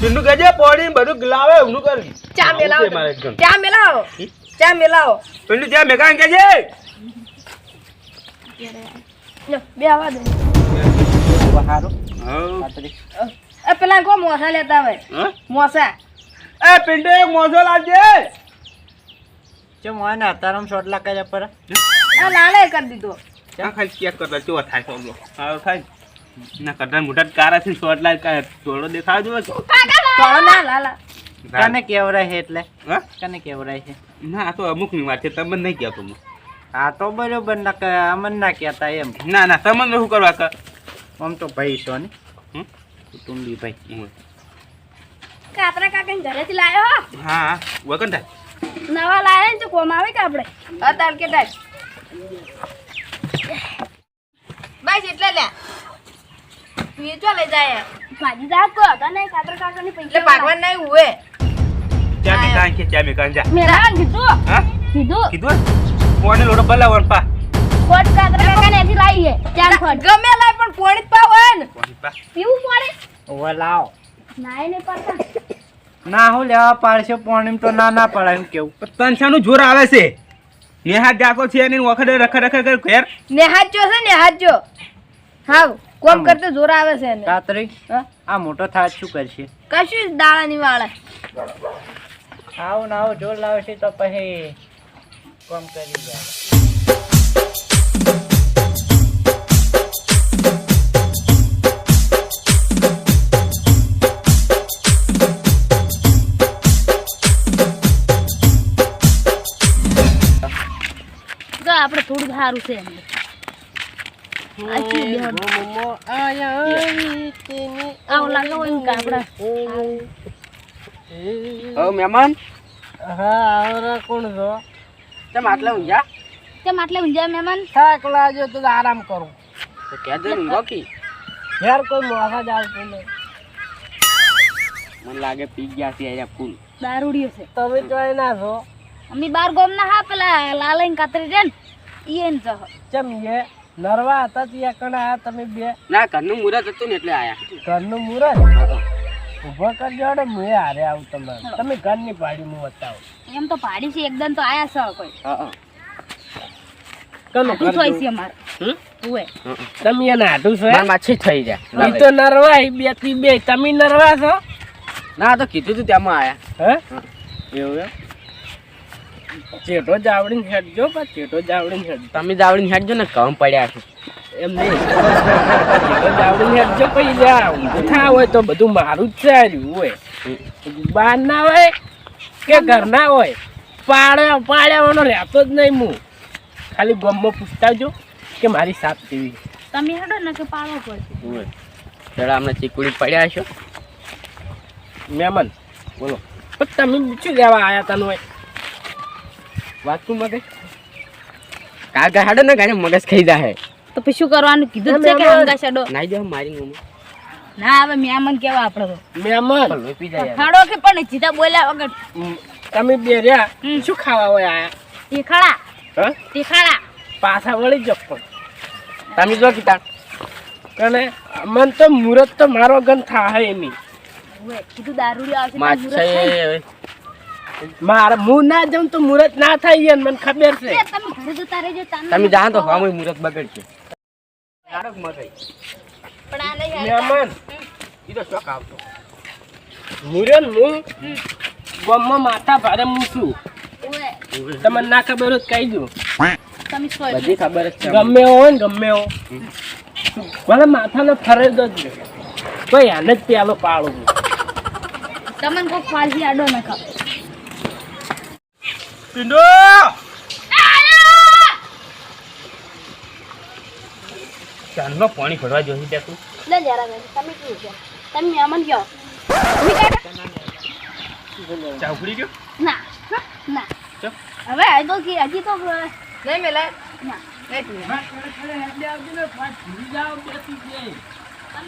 પિન્ડુ કહેજે પોડી બધું લાવે ઊંધું કરી. ચા મેલાવ. ચા મેલાવો. ચા મેલાવો. પિન્ડુ ચા મેકાન કહેજે. લો, બે આવા દે. બહારો. એ પેલા કો મોસા લેતા હોય? મોસા. એ પિન્ડુ એક મોજો લાવજે. ચે હોય ને શોટ લાગે પર? આ લાલે કરી દીધો. ચા ખાલી ચેક કરતા ચો થાય કોમ લો સારો થાય. ના કરતા મોટા કારા થી શોર્ટ લાઈટ કા થોડો દેખાવ જો તો તોડો ના. લાલા કને કેવરાય છે એટલે? હા? કને કેવરાય છે ના આ તો અમુકની વાત છે તમને નહીં કહેતો હું. આ તો બરોબર ના કે અમન ના કહેતા એમ. ના ના તમને શું કરવા કર આમ તો ભાઈ છો ને? હમ? કુટુંબી ભાઈ. હું. કાતરા કાકા ઘરેથી લાયો હા? હા વગન થાય. નવા લાયા ને તો કોમ આવે કે આપણે અતાર કે થાય બસ એટલે લે વેચો લઈ જાય ભાજી જા કો હતા ને કાતર કાકા ની પૈસા એટલે ભાગવાન નહીં હુએ ચા મેકાન કે ચા મેકાન જા. મેરા કીધું. હા? કીધું? કીધું કોને લોડો બલાવન પા. ખોટ કાતર કાકા ને થી લાઈએ ચાર ખોટ ગમે લાય પણ પોણી પા પાવ હોય ને. પીવું પડે ઓવે લાવ. નાય ને પડતા. ના હું લેવા પાડશે પોણી તો ના ના પડાય કેવું? તનસાનું જોર આવે છે. નેહાત જાતો છે ને વખતે રખ રખ કર ઘેર. નેહાજો છે નેહાજો હાવ. કોમ કરતે જોર આવે છે ને કાતરી આ મોટો થાય શું કરશે? કશું જ વાળા વાળે. આવું ને આવો જોર લાવશે તો પછી કોમ કરી જાય. આપણે થોડું સારું છે એમને આખી બેહડ. આવું લાગે હોય ને કે આપણે ઓ મહેમાન હા આવરા કોણ છો તમે આટલા ઊંઘ્યા કેમ આટલે ઊંઝા મહેમાન થાક લાગ્યો તો આરામ કરું તો કોઈ મોખા જ આવતું મને લાગે પી ગયા છે અહીંયા ફૂલ દારૂડિયો છે તમે જોઈ છો અમે બાર ગોમ ના હા પેલા લાલઈ કાતરી રે ને ઈ એને જહ નરવા હતા ત્યાં કણે આયા તમે બે. ના ઘરનું મુહૂર્ત હતું ને એટલે આયા. ઘરનું મુરત? ઊભો કરજો ને મુએ હારે આવું તમારે. તમે ઘરની પાડી હું બતાવો. એમ તો પાડી છે એકદમ તો આયા છો કોઈ. કનું આટલું થોય છે અમારે. હમ? તમે એને હાટું છો માછી થઈ જાય. ઈ તો નરવા ઈ બેથી બે. તમે નરવા છો? ના તો કીધું તું ત્યાં આયા. હે. એવું એમ? ચેટો જાવડીને હેડજો પા ચેટો જાવડીને હેડજો. તમે જાવડીને હેડજો ને કમ પડ્યા છે. એમ નહીં. ચેટો જાવડીને હેડજો પછી જા. થા હોય તો બધું મારું જ ચાલ્યું હોય. બહાર ના હોય કે ઘરના હોય. પાડ્યા પાડ્યાવાનો રહેતો જ નહીં હું ખાલી ગમમાં પૂછતાજો કે મારી સાપ કેવી છે. તમે હેડો ને કે પાડો પડશે. પેલા અમને ચીકુડી પડ્યા છો. મહેમાન બોલો. પણ તમે શું લેવા આવ્યા તા હોય વાત મગજ? કાકા હાડો ને ગાને મગજ ખાઈ જાય તો પછી શું કરવાનું? કીધું છે કે હંગા છડો નાઈ જાવ મારી મમ્મી ના હવે મહેમાન કેવા આપણે મહેમાન લોહી પી જાય ખાડો કે પણ જીતા બોલ્યા વગર. તમે બે રહ્યા. શું ખાવા હોય આયા? તીખાડા. હા? તીખાડા. પાછા વળી જ પણ. તમે જો કીતા કને મન તો મુરત તો મારો ગન થાય એની. કીધું દારૂ આવશે મુરત. મારે હું ના જાઉં તો મુરત ના થાય મને ખબર છે. તમે ઘરે જતા રહેજો તમે જાણો તો હા મુહૂર્ત બગડશે. પણ આ નહીં મહેમાન. ઈ તો શોખ આવતો. મુહૂર્ત હું ગમમાં માથા ભારે હું છું. તમને ના ખબર હોય કહી દો બધી ખબર જ છે ગમે ને ગમે એવો ભલે માથાનો ફરજ જ કોઈ આને જ પેલો પાડો તમને કોઈ ફાલથી આડો ના ખાવ. પિંડો ચાંદમાં પાણી ભરવા જોઈ દે તું. લે જરા તમે શું છો? તમે કયો તમે કાકા? ચાવડી ગયો? ના ના. હવે આ તો કે હજી તો નહીં મેલા ના.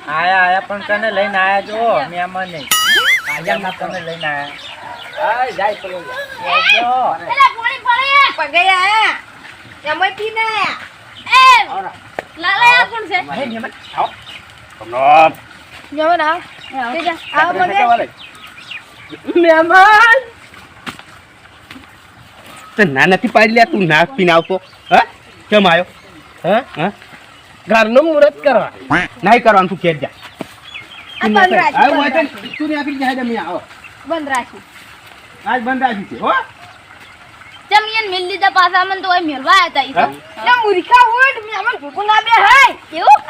આયા આયા પણ કને લઈને આયા જો મહેમાન નહીં. આયા ના કને લઈને આયા. લાલા આ કોણ છે? આવ. આવો. તો ના નથી પાડી લે તું ના પીને આવતો. હા? કેમ આવ્યો હા? હા? ઘરનું મુહૂર્ત કરવા. નહીં કરવાનું તું ઘેર જા. બંધ રાખી, આવું તો આવો. બંધ રાખી. આજ બંધ રાખ્યું છે હો. ચમ મિલ લીધા પાછા મન તો ઓય મેલવા આયા તા. ઈ તો. મૂર્ખા હોય ને અમને ભૂખું ના બે હે. કેવું?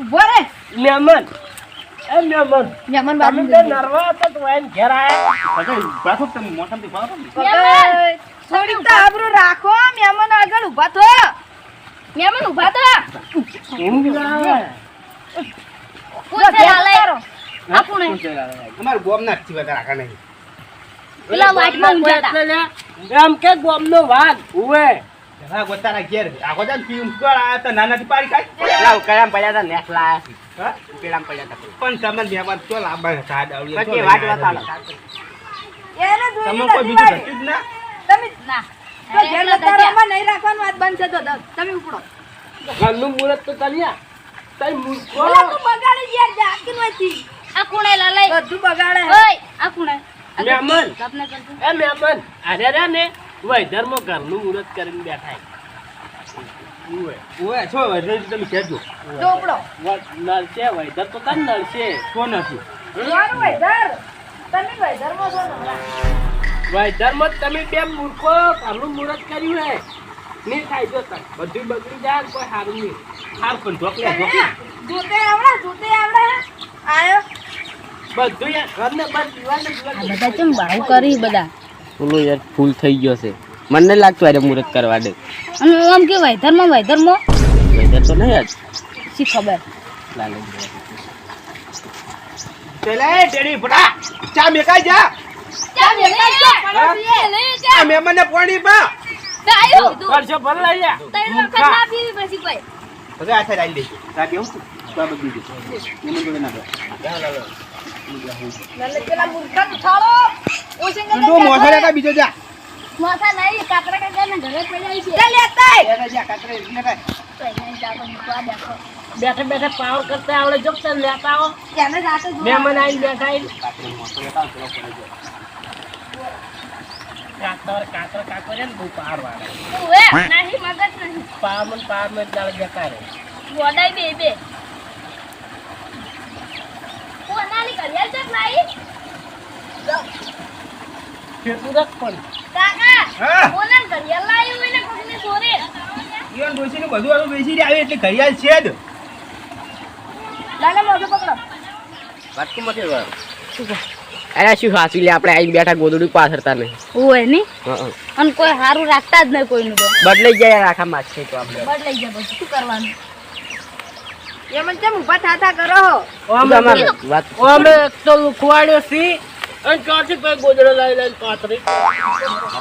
ઊભો રે. મેમન એ મહેમાન. મહેમાન તમે નરવા હતા તો એમ ઘેર આયા. પછી પાછો તમે મોટામાંથી પાડો ને. મહેમાન, થોડીક તો આબરૂ રાખો મેમન આગળ ઊભા થો. મેમન ઊભા થો. કેમ ગયા કોણ છે લાલાય? આ કોણ હે? અમારે ગોમના જ છીએ વધારે રાખા નહીં. પેલા વાટમાં ઊંઝા તા. એટલે એમ કે ગોમનો વાઘ. ઉવે. હા ગોતાના ઘેર આગો જા પીમ કર આ તો નાનાથી પાડી કાઢ લાવ કયામ પડ્યા હતા લાયા હા? પેલામ પડ્યા હતા પણ તમે બેમાં તો લાંબા હતા ડાવલી તો વાત વાત એને તમે કોઈ બીજું. હતું જ ના? તમે તો ઘેર લતારોમાં નહીં રાખવાનું વાત બંધ છે તો તમે ઉપડો. ઘરનું મુરત તો કર્યા તઈ મૂર્ખો પેલા બગાડી ગયા જાકી નથી આ કુણે લાલાય બધું બગાડે. ઓય આ કોણે મહેમાન. એ મહેમાન અરે રે ને વૈધરમાં ઘરનું મુહૂર્ત કરીને બેઠા ઉવે. ઓય છો એટલે તમે કહેજો. વ- નળશે વૈધર તો તાર નળશે કોણ નથી. જોવાનું વૈધર તમે વૈધરમાં છો. વૈધરમાં જ તમે બે મૂર્ખો ઘરનું મુહૂર્ત કર્યું હે. નહીં થાય જો તને. બધું બગડી જાય કોઈ સારું નહીં. હાર પણ ઢોકલે ઢોકલે. જોતે આવડે જોતે આવડે. આયો. બધું યાર ઘરને બસ દિવાલને દિવાલ બધા કેમ બાહુ કરી બધા? બોલો યાર ફૂલ થઈ ગયો છે. મને લાગતું આજે મુહૂર્ત કરવા દે. અને આમ કે વૈધરમાં વૈધરમાં વૈધર તો નહીં યાર શી ખબર? લાલે ચલે ડેડી ફટા. ચા મેકાઈ જા. આ મહેમાનને પાણી પા કરશો ભલે લઈ જા. હવે આ થાય આવી લેજો તા કેવું તો બધું દે એમને જોડે ના દે પેલા મૂર્ખા ઉઠાડો તું મોસરે કા બીજો જા. મોસા નહીં કાતરા કાકા ઘરે પડ્યા છે. ચાલ લેતા એને જા કાતરે ને કાય બેઠે. બેઠે પાવર કરતા આવડે જો તને લેતા આવો. એને જાતે જો મહેમાન આવીને બેઠા આવીને. કાતરે મોસરે કા પેલો પડે જો કાતર કાતર કાતર છે ને બહુ પાર વાળા. ઓએ નહીં મગજ નહીં પાર મન પાર મન જાળ જતા રે ગોડાઈ બે બે. ઘડિયાળ ચક લાઈ ફેરતું રાખ પણ? કાકા કોનાની ઘડિયાળ લાઈ હોય ને કોકની ચોરે ઈવન ડોસીને બધું આવું બેસી આવે એટલે ઘડિયાળ છે જ. લાલા મોઢું પકડો. વાટકી મથી ગયો અરે શું હાસી લે આપણે આઈ બેઠા ગોદડું પાછળતા નહીં. ઓયની. અને કોઈ હારું રાખતા જ નહીં કોઈનું બદલાઈ જાય રાખા માં છે તો આપણે. બદલાઈ જાય શું કરવાનું? એમ કેમ ઊભા થાતા કરો હો? અમે એક તો લુખવાડ્યો સી અને ચોથી પે ગોદડો લઈ લઈને પાથરી.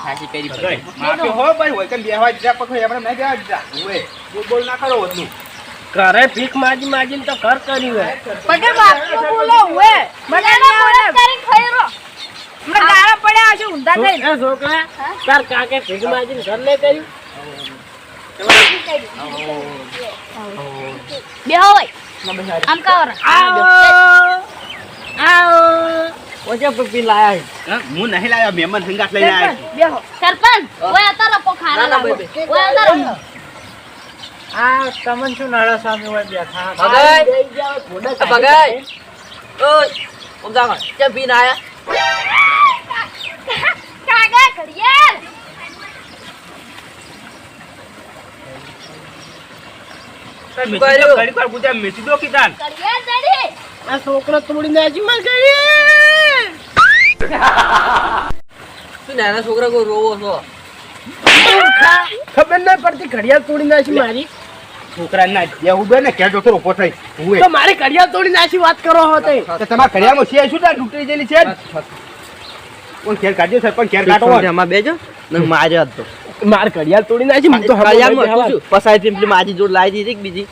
હાસી કરી. માફી હો ભાઈ હોય કેમ બેહવા દીધા પકડો આપણે નહીં બેહવા દીધા. ઓય બોલ બોલ ના કરો વધનું. ઘરે ભીખ માજી માજીને તો ઘર કરી હોય. પગે બાપુ બોલો હોય મને ના બોલે. કરી ખઈરો મને ગાળા પડ્યા છે ઊંધા થઈને. એ છોકરા? તાર કાકે ભીખ માજીને ઘર લે કર્યું? બેહો હોય આમ કાવર આવો આવો ઓછા પપ્પી લાયા છે. હા, હું નહીં લાવ્યો મહેમાન સંગાત લઈને આવ્યો છું. બેહો સરપંચ ઓય અતારો પોખારા લાવો ઓય અતારો આ તમને શું નાળા સામે હોય બેઠા ભગાઈ. બેહી જાઓ, ઘોડા આ ભગાઈ. ઓય, ઓમ જાગો. કેમ પીને આયા? કાગા ઘડિયાળ તો મેથી કર્યું? તો ઘડીક વાર ગુજા મેથી દો કીધાન. ઘડિયાળ જડી આ છોકરો તોડી નાખી માં શું નાના છોકરા કોઈ રોવો છો? ખબર નહીં પડતી ઘડિયાળ તોડી નાખી મારી. છોકરા ના બેહવું બે ને જોતો રોપો થઈ. હુંએ. તો મારી ઘડિયાળ તોડી નાખી વાત કરો હો તે. તમારા ઘડિયાળમાં છે શું તાર? તૂટી ગયેલી છે? કોણ ઘેર કાઢ્યો છે? પણ ઘેર કાઢો. એમાં બેજો. ને મારે હતો માર ઘડિયાળ તોડી નાખી મને તો? પસારી પેલી માજી જોડ લાવી દીધી બીજી?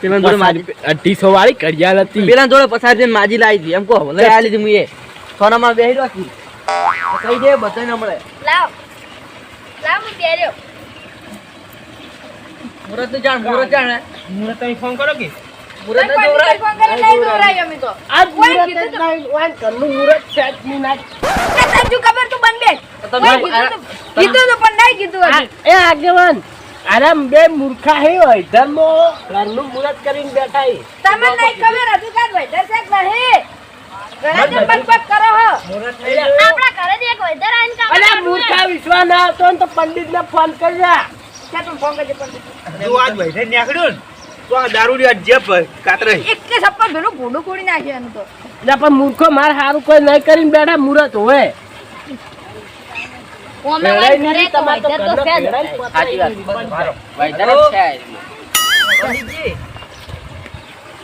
પેલા જોડે માજી અઢીસો વાળી ઘડિયાળ હતી. પેલા જોડે પસારી થઈને માજી લાવી દીધી. એમ કહો લઈ આ લીધી મુએ સોનામાં બેહી રાખી કઈ દે બધાને મળે લાવ. લાવ હું પહેર્યો મુરત જાણ મુરત જાણ. મુરત તમે ફોન કરો કે? મુરત ન દોરાય? કરે નહીં દોરાય અમે તો આ કોઈ મુહૂર્ત કીધું જ તો- નહીં, વાન છે જ નહીં ના. એ તને શું ખબર તું બન બેઠ કીધું તો- પણ નહીં કીધું એ આગેવાન આરામ બે મૂર્ખા હે હોય ધર્મો ઘરનું મુહૂર્ત કરીને બેઠા હે. તમને નહીં ખબર હજુ કાંઈ વૈધર છે કે નહીં? ઘણા કરો હો. આપણા ઘરે જ એક વૈધર આવીને કામ અલ્યા કરતું મૂર્ખા વિશ્વાસ ના આવતો હોય ને તો પંડિતને ફોન કરજા છે. તું ફોન કરજે પંડિત જો આજ નીકળ્યું ને તો આ કાતરે. એક કે ભૂંડું એનું તો. એટલે પણ મૂર્ખો માર હારું કોઈ નહીં કરીને બેઠા મુહૂર્ત હોય. ઓમે ભેળાઈ વાળી નહીં ઘરે તમારે તો તો વૈધર તો ઘરના છે સાચી વાત. પોતાની મારો. છે.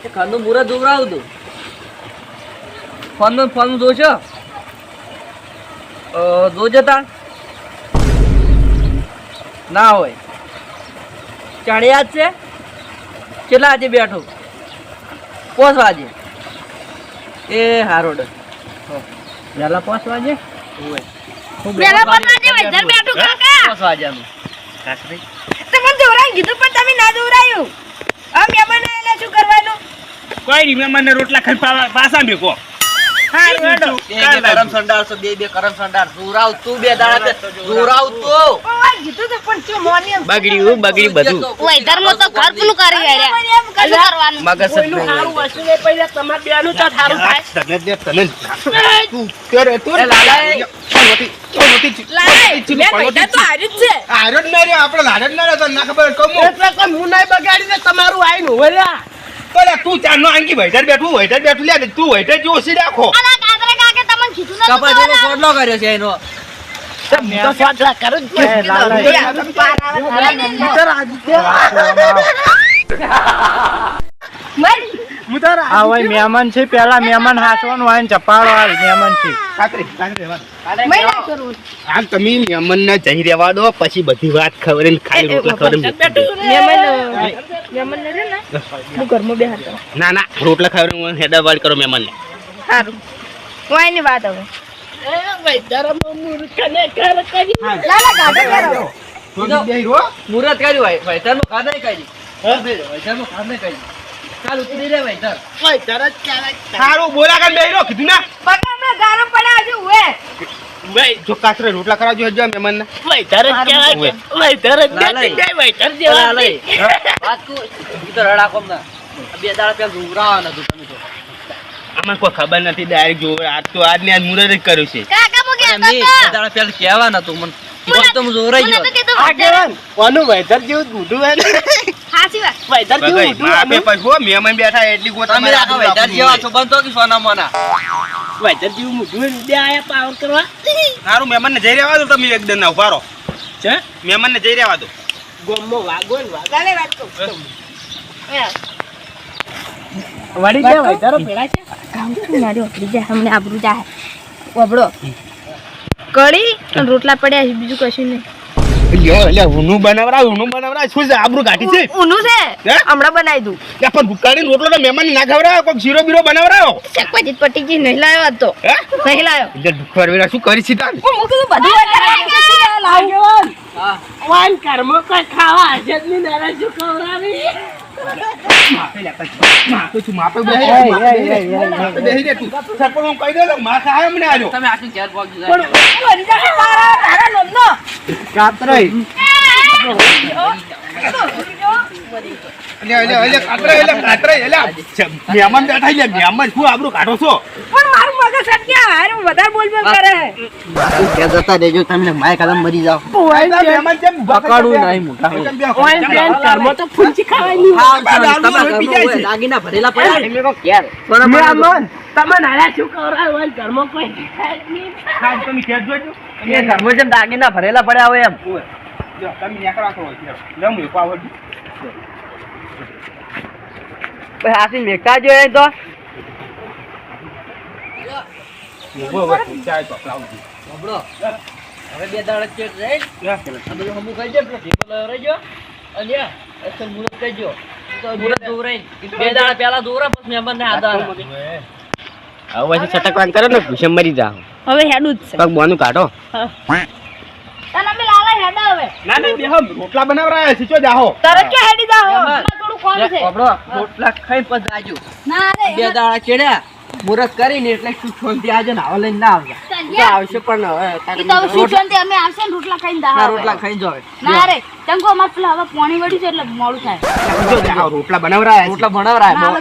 એ ઘરનું મુહૂર્ત દોરાવું તું. ફોન ફોન જોશો? જોજો તાણ ના હોય. ચણ્યા જ છે? કેટલા આજે બેઠો? પોસ વાગે. એ હારો ડર વહેલા પાંચ વાગે? પેલા પર આજે વૈધર બેઠું કાકા. પોસ વાગ્યાનું તમને દોરાઈ કીધું પણ તમે ના દોરાયું. હવે મહેમાન આયેલા શું કરવાનું? કોઈ નહીં મહેમાનને રોટલા ખાઈ પાસા પાછા મેકો હારું હેડો. બે બે કરમ સંડાર છો બે બે કરમ સંડાર. દોરાવ તું બે દાડા પે તું કીધું તો પણ શું મોની બગડ્યું બગડ્યું બધું. વૈધરમાં તો ઘર પેલું કરી રહ્યા. કશું કરવાનું. મગજ કોઈનું હારું હશે ને પહેલા તમારે બેનું તો સારું થાય. તને જ તને તું કરે તું એ લાલાએ. ચોનોથી, ચોનોથી. લાય, ચીલું મેં પડોથી વૈધર તો દે તમારું આઈને ચારનો આંગી વૈધર બેઠું વૈધર બેઠું લે તું વૈધર જોશી રાખો? આના કાતરા કાકે તમને કીધું નતું કર્યો છે એનો. મહેમાન છે પેલા મહેમાન હાસવાનું હોય ને ચપાડો આવે મહેમાન છે. તમે કાતરી ના જઈ રહેવા દો પછી બધી વાત ખબર ને ખાલી રોટલા ખબર ના ના રોટલા ખબર હેડા વાળ કરો સારું. કોઈ ની વાત હવે. લાલા ગાઢો કરો કરી ખાધ નહીં કરી ભાઈ કાતરે રોટલા કરાવજો હજો ના બે દાડા પેલા તો આમાં કોઈ ખબર નથી ડાયરેક્ટ જો આજ તો આજ ને આજ મુરત જ કર્યું છે. કાકા મુકે એમ નહીં, બે દાડા પેલા કહેવાનું મને. કીધું તો જોરાઈ ગયો. આ કેવાન કોનું વૈતર જેવું મોઢું હોય ને. વાત. વૈતર જેવું મોઢું માપે પછી હો, મહેમાન બેઠા એટલી ગોત તમે આ જેવા છો બનતો કે સોના મોના. વૈતર જેવું મોઢું ને બે આયા પાવર કરવા. સારું મહેમાનને જઈ રહેવા દો તમે એકદમ ના ઊભા રહો. છે મહેમાનને જઈ રહેવા દો. ગોમમાં વાગો ને વાગો. વાત કહું વળી ગયા તારો પેડા છે. મારી ઓપડી જાય હમણે આબરૂ જાય. ઓબળો. કડી અને રોટલા પડ્યા છે બીજું કશું નહીં. લ્યો લ્યો ઊનું બનાવરા શું છે આબરૂ કાઢી છે? છે? હમણાં બનાવી દઉં. યા પણ ભૂકાડીને રોટલો તો મહેમાનને ના ખવડાવો કોઈક શીરો બીરો બનાવરાવો. શાકભાજી પટીજી નહીં લાવ્યો તો. નહીં લાવ્યો. એટલે દુખવાર વેરા શું કરી બધું વાન કર્મ કોઈ ખાવા હશે જ નહીં શું માપે લેતા. છું બેહી તું સરપંચ હું કહી દઉં માથે મને આજો તમે આખી ઘેર પહોંચી જાય તારા કાતરાઈ કાતરે એટલે મહેમાન બેઠા મહેમાન શું આપડું કાઢો છો પણ મારું મગજ અટક્યા હારું વધારે બોલ બોલ કરે ઘેર જતા રહેજો તમે માય કલમ મરી જાઓ. આ મહેમાન જેમ પકડવું નહીં મોટા હોય. કેમ બેહો? ઓય બેન કર્મ તો ફૂંચી ખાવાની. હા, દારૂ પી જાય છે. હોય, દાગીના ભરેલા પડ્યા. મે અમન તમે શું કોઈ. ખાસ તમે જોજો એ જેમ દાગીના ભરેલા પડ્યા હોય એમ. જો, તમે છે. હું પછી આસી મેઘતા જોઈએ તો. ઊભો, ઊભો, ચાય તો લાવજો. સાંભળો. હવે બે દાડા ચેડ્યા રહી. આ બધું હમું કહી દે પેલો ઢીકો રહેજો અને અસલ મુહૂર્ત કહેજો તો મુહૂર્ત દોરાઈ. બે દાડા પહેલા દોરા પછી મહેમાન ને આદા હવે. પછી છટકવાન કરો ને ભૂસે મરી જાઓ. હવે હેડું જ છે. પગ બોનું કાઢો. તને અમે લાલા હેડા હવે. ના ના બેહો રોટલા બનાવરાયા છે ચો જાહો. તરત કે હેડી જાઓ? થોડું મોટું છે. રોટલા ખાઈને પછી જાજો. ના રે બે દાડા ચડ્યા. મુહૂર્ત કરીને એટલે શું થી આજે નાવા લઈને ના આવતા આવશે પણ હવે તો શું અમે આવશે ને રોટલા ખાઈને દા રોટલા ખાઈ જાવ ના રે ચંગો અમાર પેલા હવે પાણી વળ્યું છે એટલે મોડું થાય. જો જા, રોટલા બનાવરાયા છે. રોટલા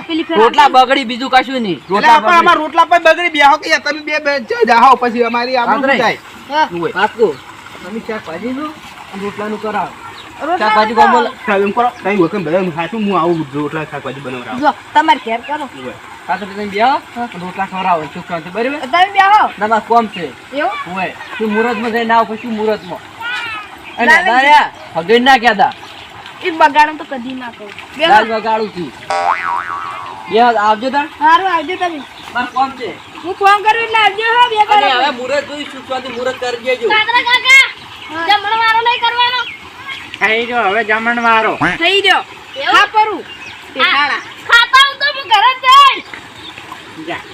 ફેર રોટલા બગડી બીજું કશું નહીં. રોટલા પણ અમાર રોટલા પણ બગડી બેહો કે તમે બે બે જો જાહો પછી અમારી આબરૂ થાય. પાકું તમે શાકભાજીનું લો રોટલાનું કરાવો. શાકભાજી તો- બોલ એમ કરો. કઈ વખત બધા હાચું હું આવું રોટલા શાકભાજી બનાવરાવું જો તમાર ઘેર કરો. કાં તો તમે બેહો. રોટલા ખવડાવો સુખ શાંતિ બરાબર. તમે બેહો. તમારે કોમ છે. એવું? હોય. તું મુહૂર્તમાં જઈને આવ પછી મુહૂર્તમાં અને દાયા હગે ના કહેતા એ બગાડું તો કદી ના કહું. દાલ બેહો વગાડું છું. બે આવજો તાર. સારું આવજો તમે. મારે કોમ છે. હું કોમ કરું એટલે આવજો હો બે કરો હવે મુહૂર્ત જોઈ સુખ શાંતિ મુહૂર્ત કરી દેજો. કાતરા કાકા જમણવારો નહીં કરવાનો થઈ ગયો હવે જમણ વારો. થઈ ગયો. ખાપરું. ખાતા હું. તો હું ઘરે જઈશ. જા.